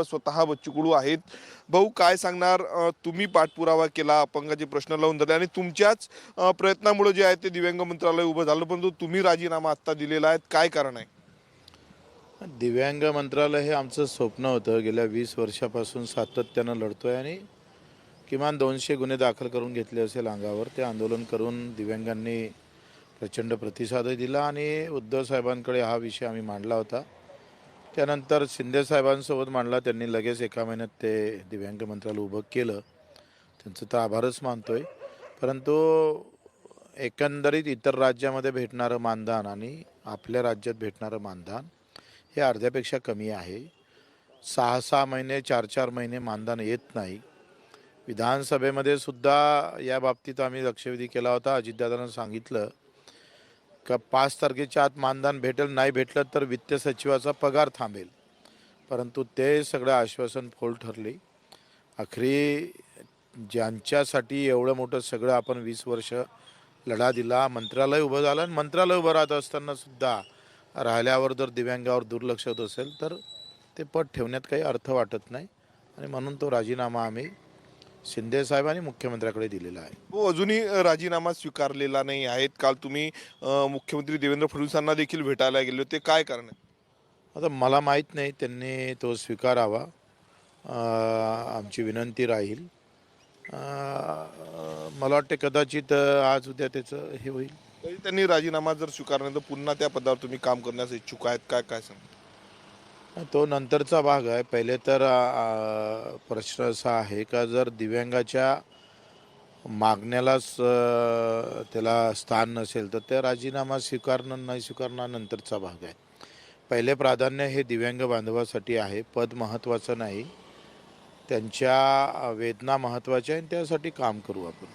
स्वतः बच्चू आहेत. भाऊ काय सांगणार? तुम्ही पाठपुरावा केला अपंगाचे प्रश्न लावून धरले आणि तुमच्याच प्रयत्नामुळे जे आहे ते दिव्यांग मंत्रालय उभं झालं परंतु तुम्ही राजीनामा आत्ता दिलेला आहे. काय कारण आहे? दिव्यांग मंत्रालय हे आमचं स्वप्न होतं. गेल्या वीस वर्षापासून सातत्यानं लढतोय आणि किमान दोनशे गुन्हे दाखल करून घेतले असेल अंगावर. ते आंदोलन करून दिव्यांगांनी प्रचंड प्रतिसादही दिला आणि उद्धव साहेबांकडे हा विषय आम्ही मांडला होता. त्यानंतर शिंदे साहेबांसोबत मांडला त्यांनी लगेच एका महिन्यात ते दिव्यांग मंत्रालय उभं केलं. त्यांचं तर आभारच मानतो आहे परंतु एकंदरीत इतर राज्यामध्ये भेटणारं मानधन आणि आपल्या राज्यात भेटणारं मानधन हे अर्ध्यापेक्षा कमी आहे. सहा सहा महिने चार चार महिने मानधन येत नाही. विधानसभेमध्ये सुद्धा या बाबतीत आम्ही लक्षवेधी केला होता. अजितदादांना सांगितलं का पाच तारखेच्या आत मानधन भेटेल नाही भेटलं तर वित्त सचिवाचा पगार थांबेल. परंतु ते सगळं आश्वासन फोल ठरले. आखरी ज्यांच्यासाठी एवढं मोठं सगळं आपण वीस वर्ष लढा दिला मंत्रालय उभं झालं आणि मंत्रालय उभं राहत असताना सुद्धा राहिल्यावर जर दिव्यांगावर दुर्लक्ष होत असेल तर ते पद ठेवण्यात काही अर्थ वाटत नाही. आणि म्हणून तो राजीनामा आम्ही शिंदे साहेब आणि मुख्यमंत्र्याकडे दिलेला आहे. हो अजूनही राजीनामा स्वीकारलेला नाही आहेत. काल तुम्ही अ, मुख्यमंत्री देवेंद्र फडणवीसांना देखील भेटायला गेले होते. काय कारण आहे? आता मला माहीत नाही. त्यांनी तो स्वीकारावा. अं, आमची विनंती राहील. अं, मला वाटते कदाचित अं, आज उद्या त्याचं हे होईल. तरी त्यांनी राजीनामा जर स्वीकारल्यानंतर पुन्हा त्या पदावर तुम्ही काम करण्यास इच्छुक आहेत. काय काय सांग तो नंतरचा भाग आहे. पहिले तर प्रश्न असा आहे का जर दिव्यांगाच्या मागण्यालाच त्याला स्थान नसेल तर ते राजीनामा स्वीकारणं नाही स्वीकारणं नंतरचा भाग आहे. पहिले प्राधान्य हे दिव्यांग बांधवासाठी आहे पद महत्त्वाचं नाही. त्यांच्या वेदना महत्त्वाच्या आहे आणि त्यासाठी काम करू आपण.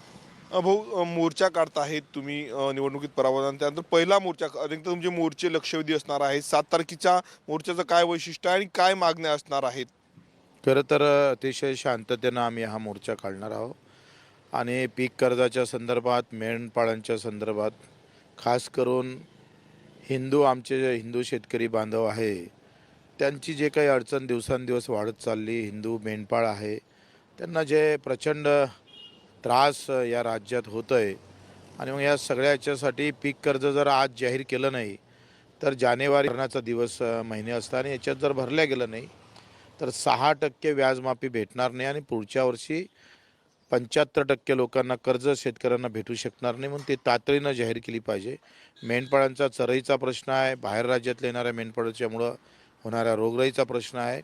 भाऊ मोर्चा मोर्चा काढताहेत तुम्ही निवडणुकीत पराभव त्यानंतर पहिला मोर्चा अनेक तुमचे मोर्चे लक्षवेधी असणार आहेत. सात तारखेच्या मोर्चाचं काय वैशिष्ट्य आहे आणि काय मागण्या असणार आहेत? खरं तर अतिशय शांततेनं आम्ही हा मोर्चा काढणार आहोत. आणि पीक कर्जाच्या संदर्भात मेंढपाळांच्या संदर्भात खास करून हिंदू आमचे जे हिंदू शेतकरी बांधव आहे त्यांची जे काही अडचण दिवसांदिवस वाढत चालली हिंदू मेंढपाळ आहे त्यांना जे प्रचंड त्रास या राज्यात होतं आहे आणि मग या सगळ्या याच्यासाठी पीक कर्ज जर आज जाहीर केलं नाही तर जानेवारी भरण्याचा दिवस महिने असता आणि याच्यात जर भरल्या गेलं नाही तर सहा टक्के व्याजमाफी भेटणार नाही आणि पुढच्या वर्षी पंच्याहत्तर टक्के लोकांना कर्ज शेतकऱ्यांना भेटू शकणार नाही म्हणून ते तातडीनं जाहीर केली पाहिजे. मेंढपाळांचा चरईचा प्रश्न आहे बाहेर राज्यातल्या येणाऱ्या मेंढपाळाच्यामुळं होणाऱ्या रोगराईचा प्रश्न आहे.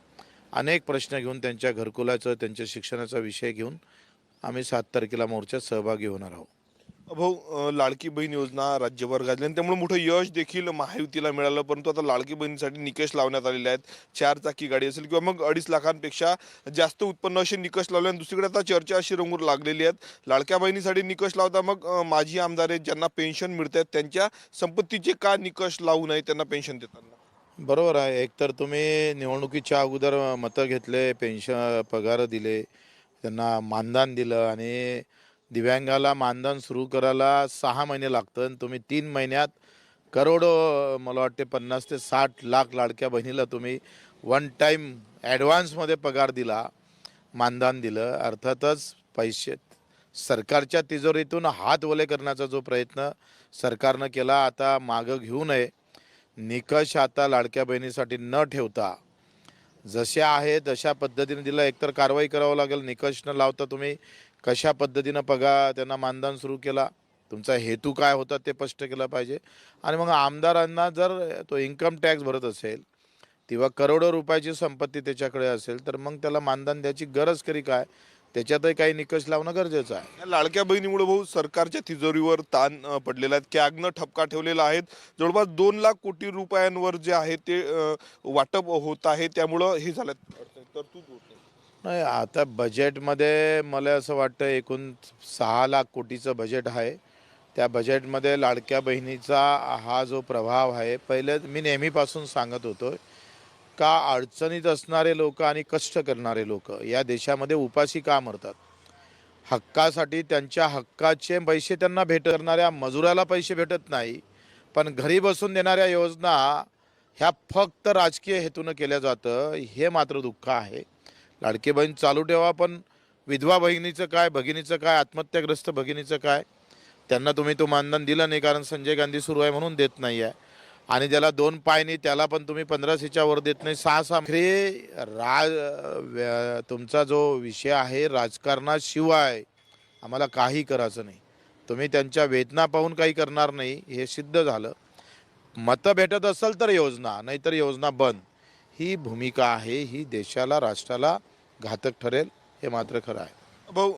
अनेक प्रश्न घेऊन त्यांच्या घरकुलाचं त्यांच्या शिक्षणाचा विषय घेऊन आम्ही सात तारखेला मोर्चात सहभागी होणार आहोत. भाऊ लाडकी बहीण योजना राज्यभर गाजली आणि त्यामुळे मोठं यश देखील महायुतीला मिळालं परंतु आता लाडकी बहिणीसाठी निकष लावण्यात आलेले आहेत. चार चाकी गाडी असेल किंवा मग अडीच लाखांपेक्षा जास्त उत्पन्न असे निकष लावले आणि दुसरीकडे आता चर्चा अशी रंगूर लागलेली आहेत. लाडक्या बहिणीसाठी निकष लावता मग माजी आमदार आहेत ज्यांना पेन्शन मिळतात त्यांच्या संपत्तीचे का निकष लावू नये त्यांना पेन्शन देताना? बरोबर आहे. एकतर तुम्ही निवडणुकीच्या अगोदर मतं घेतले पेन्शन पगार दिले त्यांना मानधन दिलं आणि दिव्यांगाला मानधन सुरू करायला सहा महिने लागतं आणि तुम्ही तीन महिन्यात करोडो मला वाटते पन्नास ते साठ लाख लाडक्या बहिणीला तुम्ही वन टाईम ॲडव्हान्समध्ये पगार दिला मानधन दिलं. अर्थातच पैसे सरकारच्या तिजोरीतून हात ओले करण्याचा जो प्रयत्न सरकारनं केला आता मागं घेऊ नये. निकष आता लाडक्या बहिणीसाठी न ठेवता जसे आहे तशा पद्धतीने तिला एकतर कारवाई करावं लागेल निकष न लावता तुम्ही कशा पद्धतीनं पगा त्यांना मानधन सुरू केला तुमचा हेतू काय होता ते स्पष्ट केलं पाहिजे. आणि मग आमदारांना जर तो इन्कम टॅक्स भरत असेल किंवा करोडो रुपयाची संपत्ती त्याच्याकडे असेल तर मग त्याला मानधन द्यायची गरज करी काय? त्याच्यातही काही निकष लावणं गरजेचं आहे. या लाडक्या बहिणीमुळे भाऊ सरकारच्या तिजोरीवर ताण अ, पडलेला आहे. कॅगनं ठपका ठेवलेला आहे. जवळपास दोन लाख कोटी रुपयांवर जे आहे ते अ, वाटप होत आहे. त्यामुळं हे झालं. तरतूद होत नाही. नाही आता बजेटमध्ये मला असं वाटतं एकूण सहा लाख कोटीचं बजेट आहे. त्या बजेटमध्ये लाडक्या बहिणीचा हा जो प्रभाव आहे पहिले मी नेहमीपासून सांगत होतो का अडचणीत असणारे लोक आणि कष्ट करणारे लोक या देशामध्ये उपाशी का मरतात? हक्कासाठी त्यांच्या हक्काचे पैसे त्यांना भेट करणाऱ्या मजुराला पैसे भेटत नाही पण घरी बसून देणाऱ्या योजना ह्या फक्त राजकीय हेतूनं केल्या जातं हे मात्र दुःख आहे. लाडकी बहीण चालू ठेवा पण विधवा बहिणीचं काय भगिनीचं काय आत्महत्याग्रस्त भगिनीचं काय? त्यांना तुम्ही तो मानधन दिलं नाही कारण संजय गांधी सुरू आहे म्हणून देत नाही आहे आणि ज्याला दोन पाय नाही त्याला पण तुम्ही पंधराशेच्या वर देत नाही. सहा सहा. खरे राज व्य- तुमचा जो विषय आहे राजकारणाशिवाय आम्हाला काही करायचं नाही. तुम्ही त्यांच्या वेदना पाहून काही करणार नाही हे सिद्ध झालं. मतं भेटत असेल तर योजना नाहीतर योजना बंद. ही भूमिका आहे ही देशाला राष्ट्राला घातक ठरेल हे मात्र खरं आहे. भाऊ